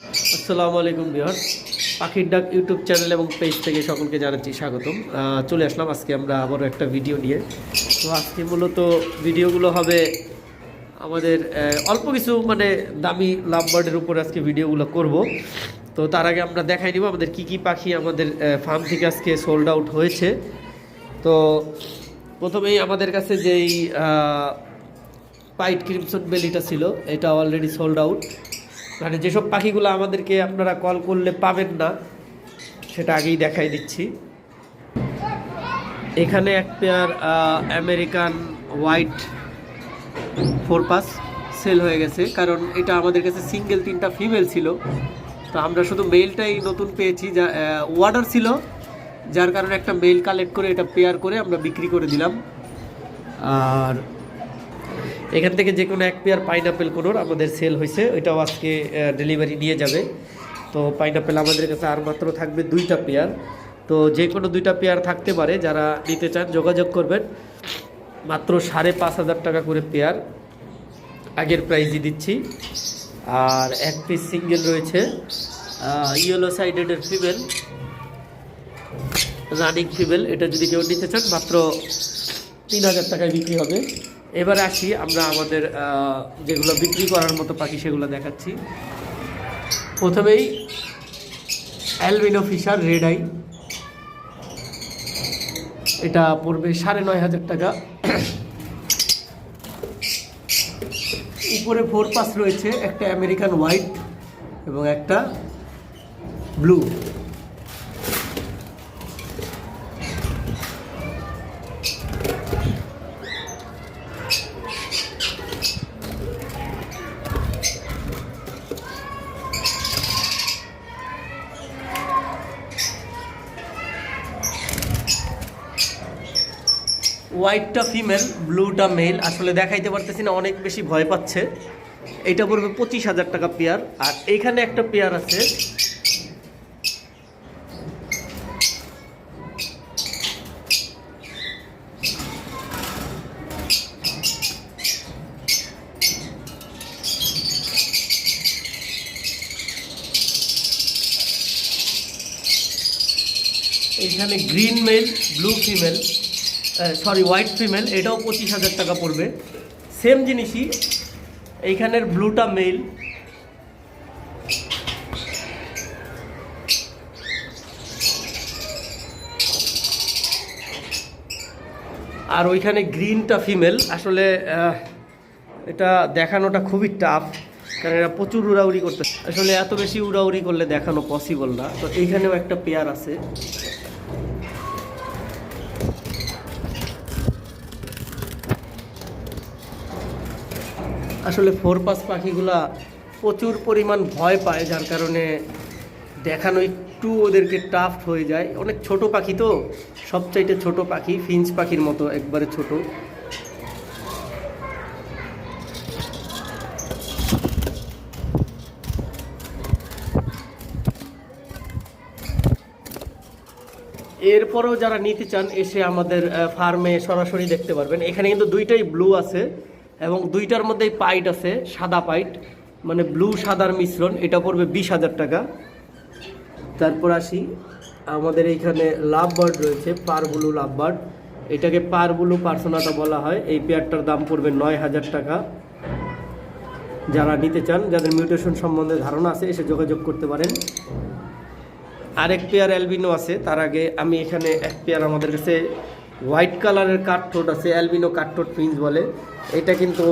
আসসালামু আলাইকুম বিহার পাখির ডাক ইউটিউব চ্যানেল এবং পেজ থেকে সকলকে জানাচ্ছি স্বাগতম। চলে আসলাম আজকে আমরা আবারও একটা ভিডিও নিয়ে। তো আজকে মূলত ভিডিওগুলো হবে আমাদের অল্প কিছু মানে দামি লাভবার্ডের উপর আজকে ভিডিওগুলো করব। তো তার আগে আমরা দেখাই নিব আমাদের কি কি পাখি আমাদের ফার্ম থেকে আজকে সোল্ড আউট হয়েছে। তো প্রথমেই আমাদের কাছে যেই পাইট ক্রিমসন বেলিটা ছিল, এটা অলরেডি সোল্ড আউট মানে যেসব পাখিগুলো আমাদেরকে আপনারা কল করলে পাবেন না, সেটা আগেই দেখাই দিচ্ছি। এখানে এক pair American white four pass sale হয়ে গেছে, কারণ এটা আমাদের কাছে সিঙ্গেল তিনটা ফিমেল ছিল। তো আমরা শুধু মেলটাই নতুন পেয়েছি, যা ওয়ার্ডার ছিল, যার কারণে একটা মেল কালেক্ট করে এটা পেয়ার করে আমরা বিক্রি করে দিলাম। আর এখান থেকে যে কোনো এক পেয়ার পাইনাপেল কোনোর আমাদের সেল হয়েছে, ওইটাও আজকে ডেলিভারি নিয়ে যাবে। তো পাইনাপেল আমাদের কাছে আর মাত্র থাকবে দুইটা পেয়ার। তো যে কোনো দুইটা পেয়ার থাকতে পারে, যারা নিতে চান, যোগাযোগ করবেন। মাত্র সাড়ে পাঁচ হাজার টাকা করে পেয়ার। আগের প্রাইজই দিচ্ছি। আর এক পিস সিঙ্গেল রয়েছে ইয়েলো সাইডেডের ফিমেল রানিং ফিমেল এটা যদি কেউ নিতে চান, মাত্র তিন হাজার টাকায় বিক্রি হবে। এবারে আসি আমরা আমাদের যেগুলো বিক্রি করার মতো পাখি সেগুলো দেখাচ্ছি। প্রথমেই অ্যালবিনো ফিশার রেড আই। এটা পড়বে সাড়ে নয় হাজার টাকা। উপরে ফোর পাস রয়েছে, একটা আমেরিকান হোয়াইট এবং একটা ব্লু। হোয়াইটটা ফিমেল, ব্লুটা মেল। আসলে দেখাইতে পারতেছি না, অনেক বেশি ভয় পাচ্ছে। এটা পড়বে পঁচিশ হাজার টাকা পেয়ার। আর এইখানে একটা পেয়ার আছে। এখানে green male, blue female. Sorry white female এটাও পঁচিশ হাজার টাকা পড়বে। সেম জিনিসই, এইখানের ব্লুটা মেল আর ওইখানে গ্রিনটা ফিমেল আসলে এটা দেখানোটা খুবই টাফ কারণ এরা প্রচুর উড়াউড়ি করতে আসলে এত বেশি উড়াউড়ি করলে দেখানো পসিবল না। তো এইখানেও একটা পেয়ার আছে। আসলে ফোর পাস পাখিগুলা প্রচুর পরিমাণ ভয় পায়, যার কারণে দেখানো একটু ওদেরকে টাফ হয়ে যায়। অনেক ছোট পাখি তো, সবচাইতে ছোট পাখি, ফিঞ্চ পাখির মতো একবারে ছোট। এরপরেও যারা নিতে চান, এসে আমাদের ফার্মে সরাসরি দেখতে পারবেন। এখানে কিন্তু দুইটাই ব্লু আছে। এবং দুইটার মধ্যেই পাইট আছে, সাদা পাইট মানে ব্লু সাদার মিশ্রণ, এটা পড়বে বিশ হাজার টাকা। তারপর আসি, আমাদের এইখানে লাভ বার্ড রয়েছে, পার ব্লু লাভ বার্ড এটাকে পার ব্লু পার্সোনাটা বলা হয়, এই পেয়ারটার দাম পড়বে নয় হাজার টাকা। যারা নিতে চান, যাদের মিউটেশন সম্বন্ধে ধারণা আছে, এসে যোগাযোগ করতে পারেন। আরেক পেয়ার অ্যালবিনো আছে, তার আগে আমি এখানে এক পেয়ার আমাদের কাছে হোয়াইট কালারের কাঠঠোঁট আছে, অ্যালবিনো কাঠঠোঁট ফিন্স বলে। এটা কিন্তু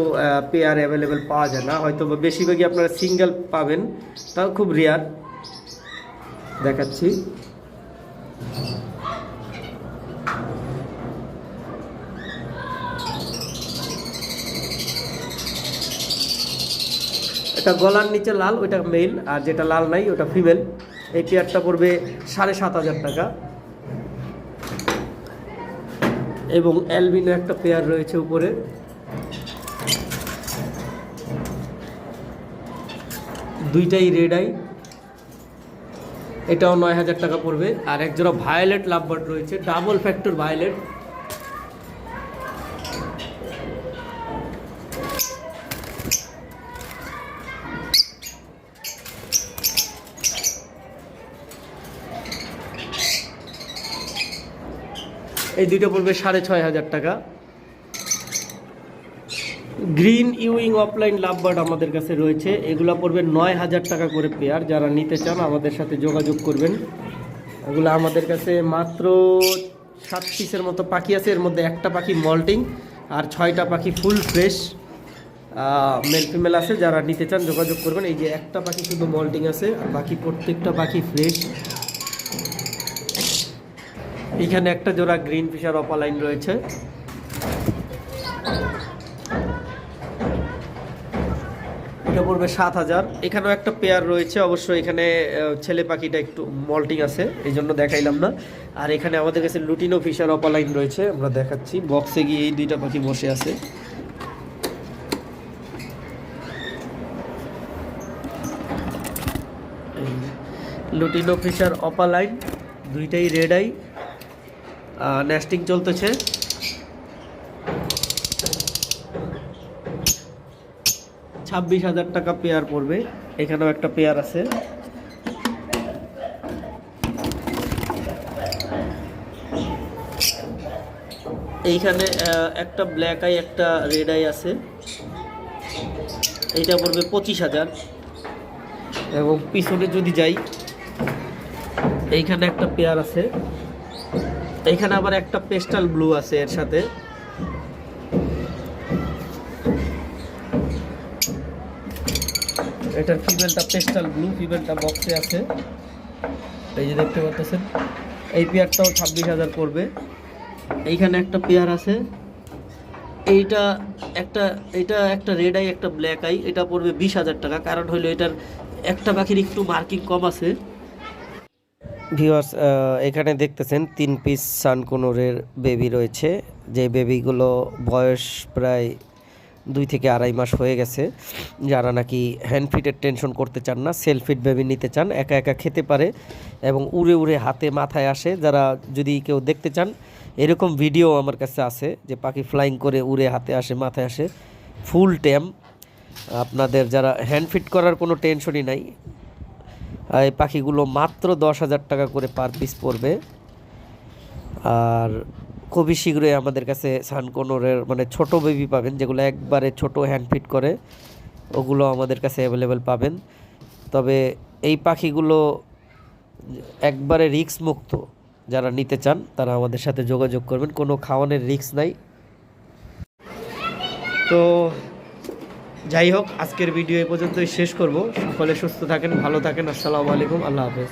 পেয়ার অ্যাভেলেবেল পাওয়া যায় না। হয়তো বেশিরভাগই আপনারা সিঙ্গেল পাবেন তাও খুব রেয়ার দেখাচ্ছি। এটা গলার নিচে লাল, ওইটা মেল আর যেটা লাল নাই, ওটা ফিমেল এই পেয়ারটা পড়বে সাড়ে সাত হাজার টাকা। এবং অ্যালবিনো একটা পেয়ার রয়েছে উপরে। দুইটাই রেড আই এটাও নয় হাজার টাকা পড়বে। আর এক জোড়া ভায়োলেট লাভবার্ড রয়েছে। ডাবল ফ্যাক্টর ভায়োলেট এই দুইটা পড়বে সাড়ে ছয় হাজার টাকা। গ্রিন ইউইং অফলাইন লাভবার্ড আমাদের কাছে রয়েছে। এগুলো পড়বে নয় হাজার টাকা করে পেয়ার যারা নিতে চান, আমাদের সাথে যোগাযোগ করবেন। এগুলো আমাদের কাছে মাত্র সাত পিসের মতো পাখি আছে। এর মধ্যে একটা পাখি মল্টিং আর ছয়টা পাখি ফুল ফ্রেশ মেল ফিমেল আছে। যারা নিতে চান, যোগাযোগ করবেন। এই যে একটা পাখি শুধু মল্টিং আছে, আর বাকি প্রত্যেকটা পাখি ফ্রেশ এখানে একটা জোড়া গ্রিন ফিশার অপালাইন রয়েছে। এটা পড়বে সাত হাজার। এখানেও একটা পেয়ার রয়েছে অবশ্য এখানে ছেলে পাখিটা একটু মল্টিং আছে, এই জন্য দেখাইলাম না। আর এখানে আমাদের কাছে লুটিনো ফিশার অপালাইন রয়েছে, আমরা দেখাচ্ছি। বক্সে গিয়ে এই দুইটা পাখি বসে আছে। লুটিনো ফিশার অপালাইন, দুইটাই রেড আই। নেস্টিং চলতেছে ছাব্বিশ হাজার টাকা পেয়ার পড়বে। এখানেও একটা পেয়ার আছে। এইখানে একটা ব্ল্যাক আই একটা রেড আই আছে। এইটা পড়বে পঁচিশ হাজার। এবং পিছনে যদি যাই, এইখানে একটা পেয়ার আছে। এইখানে আবার একটা পেস্টাল ব্লু আছে এর সাথে। এটার ফিমেলটা পেস্টাল ব্লু ফিমেলটা বক্সে আছে। এই যে দেখতে পাচ্ছেন, এই পেয়ারটাও ছাব্বিশ হাজার পড়বে। এইখানে একটা পেয়ার আছে। এইটা একটা, এটা একটা রেড আই একটা ব্ল্যাক আই এটা পড়বে বিশ হাজার টাকা। কারণ হলো এটার একটা পাখির একটু মার্কিং কম আছে। ভিউয়ার্স এখানে দেখতেছেন তিন পিস সানকুনোরের বেবি রয়েছে। যে বেবিগুলো বয়স প্রায় দুই থেকে আড়াই মাস হয়ে গেছে। যারা নাকি হ্যান্ড ফিটের টেনশন করতে চান না সেলফ ফিট বেবি নিতে চান, একা একা খেতে পারে এবং উড়ে উড়ে হাতে মাথায় আসে। যারা যদি কেউ দেখতে চান, এরকম ভিডিও আমার কাছে আছে যে পাখি ফ্লাইং করে উড়ে হাতে আসে, মাথায় আসে। ফুল ট্যাম আপনাদের যারা হ্যান্ড ফিট করার কোনো টেনশনই নাই এই পাখিগুলো মাত্র দশ হাজার টাকা করে পার পিস পড়বে। আর খুবই শীঘ্রই আমাদের কাছে সানকোনোরের মানে ছোট বেবি পাবেন, যেগুলো একবারে ছোট হ্যান্ড ফিট করে, ওগুলো আমাদের কাছে অ্যাভেলেবেল পাবেন। তবে এই পাখিগুলো একবারে রিক্স মুক্ত। যারা নিতে চান, তারা আমাদের সাথে যোগাযোগ করবেন, কোনো খাওয়ানোর রিক্স নাই। তো যাই হোক, আজকের ভিডিও এই পর্যন্তই শেষ করব। সকলে সুস্থ থাকেন, ভালো থাকেন, আসসালামু আলাইকুম, আল্লাহ হাফেজ।